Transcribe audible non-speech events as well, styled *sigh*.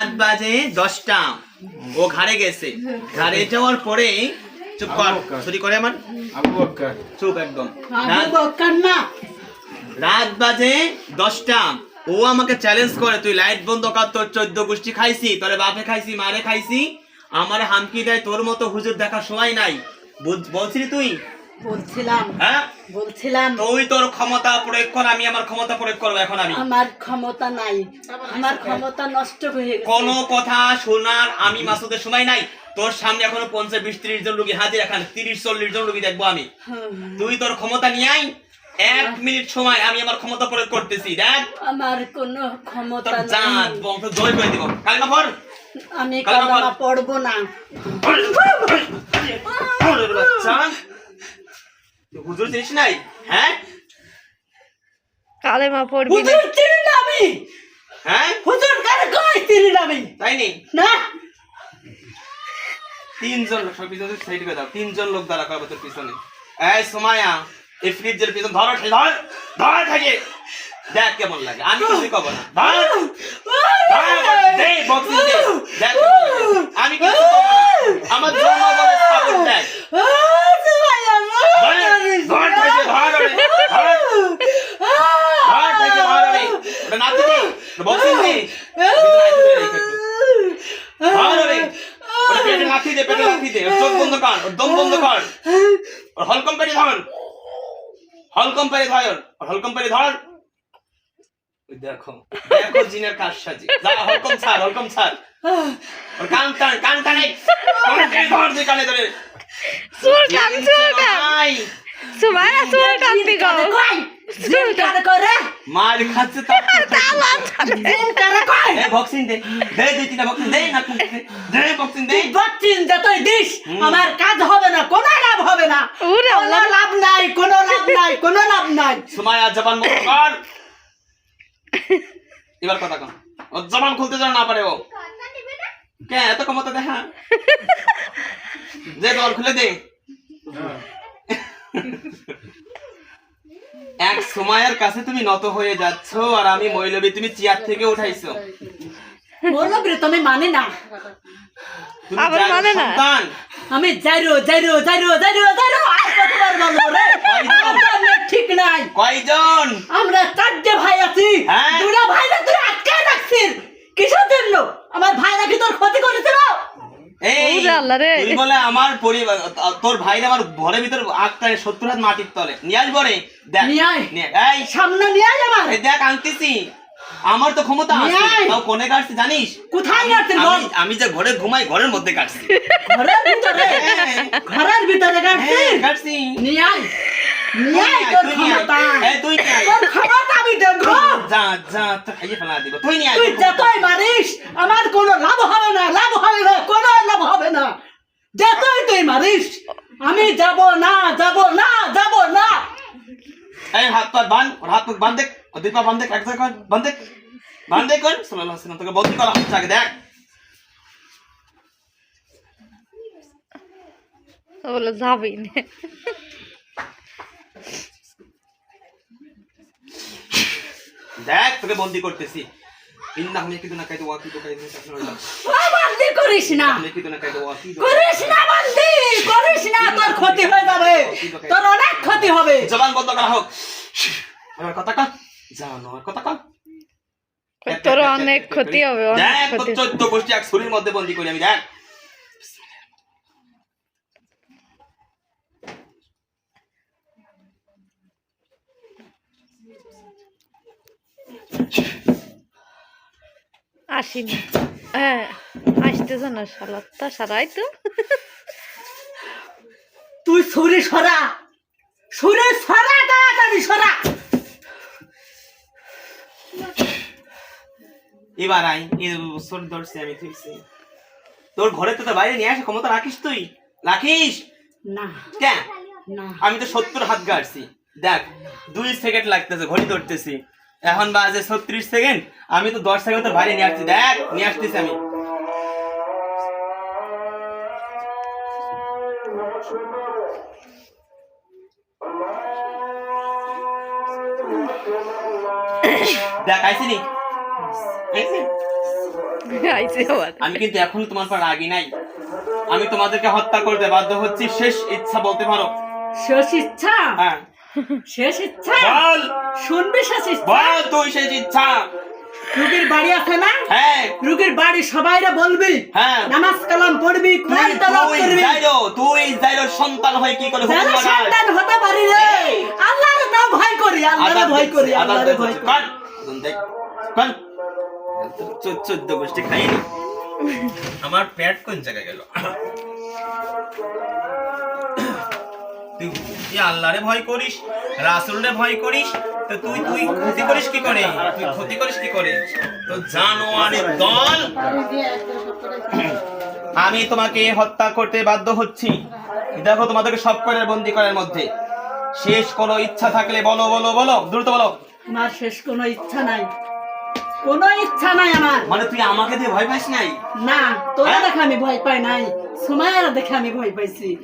রাত বাজে দশটা। ও ঘাড়ে গেছে। ঘাড়ে যাওয়ার পরে চুপ কর ছুরি করে আমার। চুপ একদম। না। রাত বাজে দশটা। ও আমাকে চ্যালেঞ্জ করে তুই লাইট বন্ধ কর তোর চোদ্দ গোষ্ঠী খাইছি তোর বাপে খাইছি মারে খাইছি। আমার হামকি দেয় তোর মতো হুজুর দেখা সময় নাই। বুঝ- বলছিলি তুই? বলছিলাম হ্যাঁ? বলছিলাম তুই তোর ক্ষমতা প্রয়োগ কর আমি আমার ক্ষমতা প্রয়োগ করব এখন আমি। আমার ক্ষমতা নাই আমার ক্ষমতা নষ্ট হয়ে গেছে। কোনো কথা শোনার আমি মাসুদের সময় নাই। তোর সামনে এখনও পঞ্চাশ বিশ ত্রিশ জন রুগী হাজির এখানে তিরিশ চল্লিশ জন রুগী দেখব আমি। তুই তোর ক্ষমতা নিয়ে আই এক মিনিট সময় আমি আমার ক্ষমতা প্রয়োগ করতেছি দেখ। আমার কোনো ক্ষমতা তোর জাত বংশ জয় করে দিব। আমি পড়ব না। বাচ্চা হুজুর চিনিস নাই? হ্যাঁ? কালেমা পড়বি হুজুর চিনি না আমি। হ্যাঁ? হুজুর কার কই চিনি না আমি? তাই নেই না। তিনজন লোক সব পিছনে সাইড করে দাও। তিনজন লোক দাঁড়া করবে তোর পিছনে। এই সোমায়া এই ফ্রিজের পিছনে ধরো ধর ধর থাকে দেখ কেমন লাগে। আমি কিছুই কব না। ধর ধর, দে বক্সিং দে। দেখ আমি কিছু কব না। আমার জন্মগণের সাপোর্ট দেখ ধর ধর থেকে ধর ওরে, ধর ধর থেকে ধর ওরে। ওটা নাচি দে বক্সিং দে ধর ওরে ওটা পেটে লাথি দে পেটে লাথি দে চোখ বন্ধ কর দম বন্ধ কর ওর হলকম পেরে ধর হলকম পেরে ধর ওর হলকম পেরে ধর দেখো দেখো জিনের কাজ সাজি যা হলকম ছাড় হলকম ছাড় ওর কান টান কান টানে ধর তুই কানে ধরে চুল টান চুল টান নাই, সুমায়া চুল টানবি গো চুল টান মার খাচ্ছে তার *laughs* তালা ছাড়ে এ বক্সিং দে দে দুই তিনটা বক্সিং দে না দে বক্সিং দে। বচ্চিন যতই দিস আমার কাজ হবে না কোনো লাভ হবে না। ওরে আল্লাহ। লাভ নাই কোনো লাভ নাই কোনো লাভ নাই। সুমায়া জবান মুখ কর এবার কথা কম ও জবান খুলতে যেন না পারে ও। কে এত ক্ষমতা দেখা যে জবান খুলে দে। *laughs* এক সময়ের কাছে তুমি নত হয়ে যাচ্ছ আর আমি মৈলবী তুমি চেয়ার থেকে উঠাইছো। মৈলবী তুমি মানে না। আবার মানে না? আমি যাইরো যাইরো যাইরো যাইরো যাইরো আর কতবার বলব রে। আমার ঠিক নাই। কয়জন? আমরা চারটে ভাই আছি হ্যাঁ। দুটা ভাইরা তুই আটকে রাখছিস কিসের জন্য আমার ভাইরা কি তোর ক্ষতি করেছিল এই ওরে আল্লাহ রে। তুই বলে আমার পরিবার তোর ভাইরা আমার ঘরের ভিতর আটটায় সত্তর হাত মাটির তলে। নিয়ে আসব রে দেখ। নিয়ে আয়। এই। সামনে নিয়ে আয় আমার। দেখ আনতেছি। আমার তো ক্ষমতা আছে। তাও কোনে কাটছি জানিস? কোথায় বল? আমি যে ঘরে ঘুমাই ঘরের মধ্যে কাটছি। ঘরের ভিতরে? *laughs* ঘরের ভিতরে হ্যাঁ, কাটছি। নিয়ে আয়। নিয়ে আয় তুই তোর ক্ষমতা। এই তুই তোর ক্ষমতা আমি দেখব যা যা তো খাইয়ে ফেলা দিব। তুই নিয়ে আয়। তুই যতই মারিস আমার কোনো লাভ হবে না লাভ হবে না কোনো লাভ হবে না যতই তুই মারিস আমি যাব না যাব না যাব না। এই হাত পা বান ওর হাত পা বান দেখ ওর দুই পা বান দেখ এক জায়গায় কর বান দেখ বান দেখ কর। সাল্লাল্লাহু আলাইহি ওয়াসাল্লাম তোকে বলতে করা হচ্ছে আগে দেখ। বলে যাবি না। দেখ তোকে বন্দি করতেছি। ইন্না কাইদু ওয়াকিদু কাইদু করিস না কাইদু ওয়াকিদু করিস না বান্দি করিস না তোর ক্ষতি হয়ে যাবে তোর ক্ষতি হবে। জবান বন্ধ করা হোক। আমার কথা কর। জানো আমার কথা কর। তোর অনেক ক্ষতি হবে অনেক ক্ষতি চোদ্দ গোষ্ঠী এক শরীর মধ্যে বন্দি করি আমি দেখ। আসিনি। হ্যাঁ আসতেছে না সালাদটা সারাই তো। তুই সুরে সরা। সুরে সরা তাড়াতাড়ি সরা। এবার আই বছর ধরছি আমি তুইছি তোর ঘরে তো বাইরে নিয়ে আসে ক্ষমতা রাখিস তুই। রাখিস? না। কেন আমি তো সত্তর হাত গাড়ছি। দেখ দুই সেকেন্ড লাগতেছে ঘড়ি ধরতেছি। এখন বাজে ছত্রিশ সেকেন্ড আমি তো দশ সেকেন্ড তোর বাইরে নিয়ে আসছি। দেখ নিয়ে আসতেছি আমি। *laughs* আমি কিন্তু এখন তোমার পর রাগি নাই। আমি তোমাদেরকে হত্যা করতে বাধ্য হচ্ছি। শেষ ইচ্ছা বলতে পারো। শেষ ইচ্ছা? হ্যাঁ। শেষ ইচ্ছা? বল। শুনবি শেষ ইচ্ছা? বল তুই শেষ ইচ্ছা। রুগীর বাড়ি আছে না? হ্যাঁ। রুগীর বাড়ি সবাইরা বলবি? হ্যাঁ। নামাজ কালাম পড়বি কোরআন তেলাওয়াত করবি? তুই যাইরো সন্তান হয় কি করে যেন সন্তান হতে পারি রে ভয় করি আল্লাহর ভয় করি আল্লাহর ভয় করি। দেখ। চো- চোদ্দ গোষ্ঠী খাইনি আমার পেট কোন জায়গায় গেল? তুই তুই আল্লাহরে ভয় করিস? রাসুলরে ভয় করিস? তো তুই তুই ক্ষতি করিস কি করে? তুই ক্ষতি করিস কি করে? তো জানোয়ারের দল আমি তোমাকে হত্যা করতে বাধ্য হচ্ছি। দেখো তোমাদেরকে সব করে বন্দি করার মধ্যে। শেষ কোনো ইচ্ছা থাকলে বলো বলো বলো। দ্রুত বলো। আমার শেষ কোনো ইচ্ছা নাই। কোন ইচ্ছা নাই আমার। মানে তুই আমাকে দিয়ে ভয় পাইস নাই? না তোরা হ্যাঁ? দেখে আমি ভয় পাই নাই। সুমাইয়ারা দেখে আমি ভয় পাইছি।